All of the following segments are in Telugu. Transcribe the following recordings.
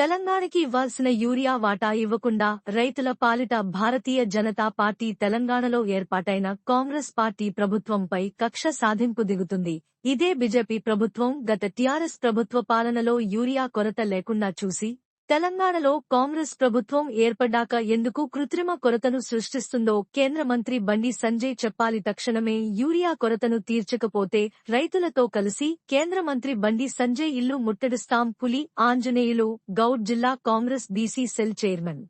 తెలంగాణకి ఇవ్వాల్సిన యూరియా వాటా ఇవ్వకుండా రైతుల పాలిట భారతీయ జనతా పార్టీ తెలంగాణలో ఏర్పాటైన కాంగ్రెస్ పార్టీ ప్రభుత్వంపై కక్ష సాధింపు దిగుతుంది. ఇదే బీజేపీ ప్రభుత్వం గత టీఆర్ఎస్ ప్రభుత్వ పాలనలో యూరియా కొరత లేకుండా చూసి తెలంగాణలో కాంగ్రెస్ ప్రభుత్వం ఏర్పడ్డాక ఎందుకు కృత్రిమ కొరతను సృష్టిస్తుందో కేంద్ర మంత్రి బండి సంజయ్ చెప్పాలి తక్షణమే యూరియా కొరతను తీర్చకపోతే రైతులతో కలిసి కేంద్ర మంత్రి బండి సంజయ్ ఇల్లు ముట్టడిస్తాం పులి ఆంజనేయులు గౌడ్ జిల్లా కాంగ్రెస్ బీసీ సెల్ చైర్మన్.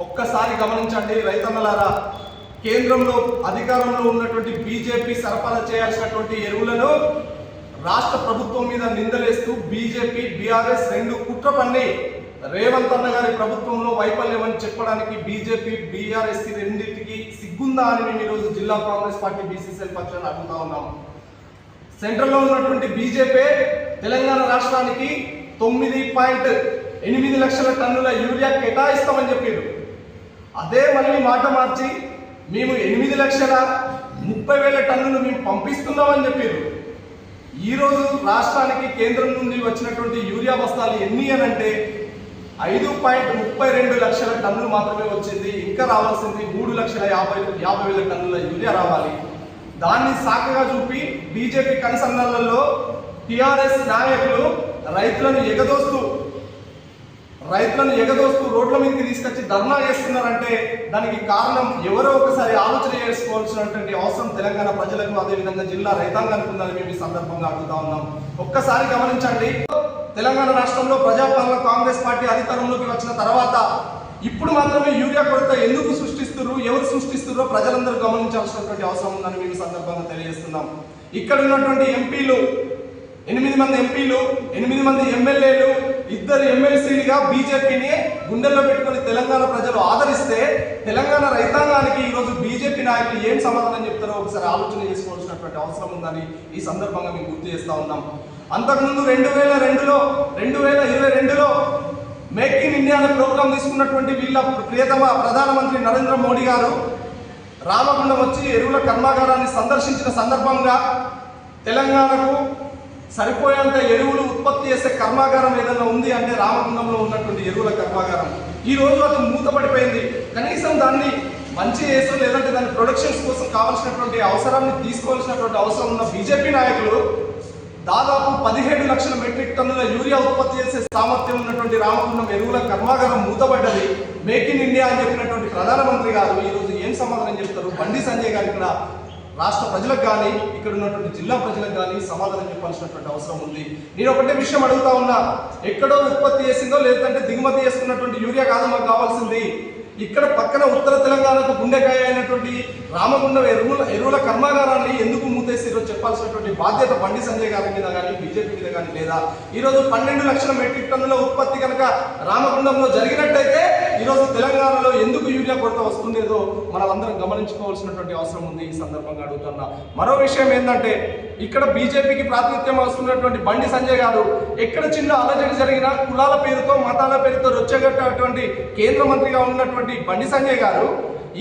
ఒక్కసారి గమనించండి రైతన్నలారా కేంద్రంలో అధికారంలో ఉన్నటువంటి బీజేపీ సరఫరా చేయాల్సినటువంటి ఎరువులను రాష్ట్ర ప్రభుత్వం మీద నిందలేస్తూ బీజేపీ బీఆర్ఎస్ రెండు కుట్ర పన్ని రేవంత్ అన్న గారి ప్రభుత్వంలో వైఫల్యం అని చెప్పడానికి బీజేపీ బీఆర్ఎస్ రెండింటికి సిగ్గుందా అని మేము ఈరోజు జిల్లా కాంగ్రెస్ పార్టీ బీసీసీఎల్ పక్షాన్ని అడుగుతా ఉన్నాము సెంట్రల్లో ఉన్నటువంటి బీజేపీ తెలంగాణ రాష్ట్రానికి తొమ్మిది పాయింట్ ఎనిమిది లక్షల టన్నుల యూరియా కేటాయిస్తామని చెప్పారు. అదే మళ్ళీ మాట మార్చి మేము ఎనిమిది లక్షల ముప్పై వేల టన్నులు మేము పంపిస్తున్నామని చెప్పారు. ఈరోజు రాష్ట్రానికి కేంద్రం నుండి వచ్చినటువంటి యూరియా బస్తాలు ఎన్ని అనంటే అంటే ఐదు పాయింట్ ముప్పై రెండు లక్షల టన్నులు మాత్రమే వచ్చింది. ఇంకా రావాల్సింది మూడు లక్షల యాభై యాభై వేల టన్నుల యూరియా రావాలి. దాన్ని సాకగా చూపి బీజేపీ కనసన్నలలో టిఆర్ఎస్ నాయకులు రైతులను ఎగదోస్తూ రైతులను ఎగదోస్తూ రోడ్ల మీదకి తీసుకొచ్చి ధర్నా చేస్తున్నారంటే దానికి కారణం ఎవరో ఒకసారి ఆలోచన చేసుకోవాల్సినటువంటి అవసరం తెలంగాణ ప్రజలకు. అదేవిధంగా జిల్లా రైతాంగానికి ఉందని మేము ఈ సందర్భంగా అడుగుతా ఉన్నాం. ఒక్కసారి గమనించండి. తెలంగాణ రాష్ట్రంలో ప్రజాపాలన కాంగ్రెస్ పార్టీ అధికారంలోకి వచ్చిన తర్వాత ఇప్పుడు మాత్రమే యూరియా కొరత ఎందుకు సృష్టిస్తున్నారు ఎవరు సృష్టిస్తున్నారో ప్రజలందరూ గమనించాల్సినటువంటి అవసరం ఉందని మేము సందర్భంగా తెలియజేస్తున్నాం. ఇక్కడ ఉన్నటువంటి ఎంపీలు ఎనిమిది మంది ఎంపీలు ఎనిమిది మంది ఎమ్మెల్యేలు ఇద్దరు ఎమ్మెల్సీలుగా బీజేపీని గుండెల్లో పెట్టుకుని తెలంగాణ ప్రజలు ఆదరిస్తే తెలంగాణ రైతాంగానికి ఈరోజు బీజేపీ నాయకులు ఏం సమాధానం చెప్తారో ఒకసారి ఆలోచన చేసుకోవాల్సినటువంటి అవసరం ఉందని ఈ సందర్భంగా మేము గుర్తు చేస్తూ ఉన్నాం. అంతకుముందు రెండు వేల రెండులో రెండు వేల ఇరవై రెండులో మేక్ ఇన్ ఇండియా అనే ప్రోగ్రాం తీసుకున్నటువంటి వీళ్ళ ప్రియతమ ప్రధానమంత్రి నరేంద్ర మోడీ గారు రామగుండం వచ్చి ఎరువుల కర్మాగారాన్ని సందర్శించిన సందర్భంగా తెలంగాణకు సరిపోయేంత ఎరువులు ఉత్పత్తి చేసే కర్మాగారం ఏదైనా ఉంది అంటే రామగుండంలో ఉన్నటువంటి ఎరువుల కర్మాగారం. ఈ రోజు అది మూతపడిపోయింది. కనీసం దాన్ని మంచి చేసో లేదంటే దాని ప్రొడక్షన్స్ కోసం కావాల్సినటువంటి అవసరాన్ని తీసుకోవాల్సినటువంటి అవసరం ఉన్న బీజేపీ నాయకులు దాదాపు పదిహేడు లక్షల మెట్రిక్ టన్నుల యూరియా ఉత్పత్తి చేసే సామర్థ్యం ఉన్నటువంటి రామగుండం ఎరువుల కర్మాగారం మూతబడ్డది మేక్ ఇన్ ఇండియా అని చెప్పినటువంటి ప్రధానమంత్రి గారు ఈరోజు ఏం సమాధానం చెప్తారు? బండి సంజయ్ గారు ఇక్కడ రాష్ట్ర ప్రజలకు కానీ ఇక్కడ ఉన్నటువంటి జిల్లా ప్రజలకు కానీ సమాధానం చెప్పాల్సినటువంటి అవసరం ఉంది. నేను ఒకటే విషయం అడుగుతా ఉన్నా. ఎక్కడో ఉత్పత్తి చేసిందో లేదంటే దిగుమతి చేసుకున్నటువంటి యూరియా కాదు మాకు కావాల్సింది. ఇక్కడ పక్కన ఉత్తర తెలంగాణకు గుండెకాయ అయినటువంటి రామగుండం ఎరువుల ఎరువుల కర్మాగారాన్ని ఎందుకు మూతేసిరో చెప్పాల్సినటువంటి బాధ్యత బండి సంజయ్ గారి మీద కానీ బీజేపీ మీద కానీ లేదా ఈరోజు పన్నెండు లక్షల మెట్రిక్ టన్నుల ఉత్పత్తి కనుక రామగుండంలో జరిగినట్టయితే ఈరోజు తెలంగాణలో ఎందుకు యూరియా కొరత వస్తుందేదో మనం అందరం గమనించుకోవాల్సినటువంటి అవసరం ఉంది ఈ సందర్భంగా అడుగుతున్నా. మరో విషయం ఏంటంటే ఇక్కడ బీజేపీకి ప్రాతినిధ్యం వస్తున్నటువంటి బండి సంజయ్ గారు ఎక్కడ చిన్న అలజడి జరిగినా కులాల పేరుతో మతాల పేరుతో రొచ్చగట్టేటువంటి కేంద్ర మంత్రిగా ఉన్నటువంటి బండి సంజయ్ గారు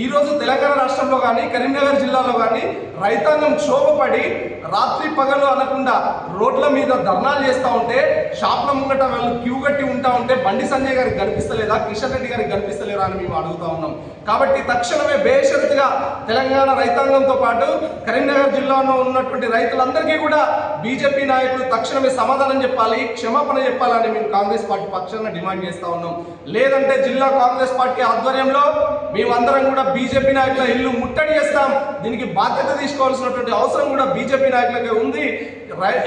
ఈరోజు తెలంగాణ రాష్ట్రంలో కానీ కరీంనగర్ జిల్లాలో కానీ రైతాంగం క్షోభపడి రాత్రి పగలు అనకుండా రోడ్ల మీద ధర్నాలు చేస్తూ ఉంటే షాప్ల ముంగట వాళ్ళు క్యూ కట్టి ఉంటా ఉంటే బండి సంజయ్ గారికి కనిపిస్తలేదా? కిషన్ రెడ్డి గారికి కనిపిస్తలేరా అని మేము అడుగుతా ఉన్నాం. కాబట్టి తక్షణమే బేషరతుగా తెలంగాణ రైతాంగంతో పాటు కరీంనగర్ జిల్లాలో ఉన్నటువంటి రైతులందరికీ కూడా బీజేపీ నాయకులు తక్షణమే సమాధానం చెప్పాలి క్షమాపణ చెప్పాలని మేము కాంగ్రెస్ పార్టీ పక్షాన డిమాండ్ చేస్తూ ఉన్నాం. లేదంటే జిల్లా కాంగ్రెస్ పార్టీ ఆధ్వర్యంలో మేమందరం కూడా బీజేపీ నాయకుల ఇల్లు ముట్టడి చేస్తాం. దీనికి బాధ్యత తీసుకోవాల్సినటువంటి అవసరం కూడా బీజేపీ నాయకులకే ఉంది.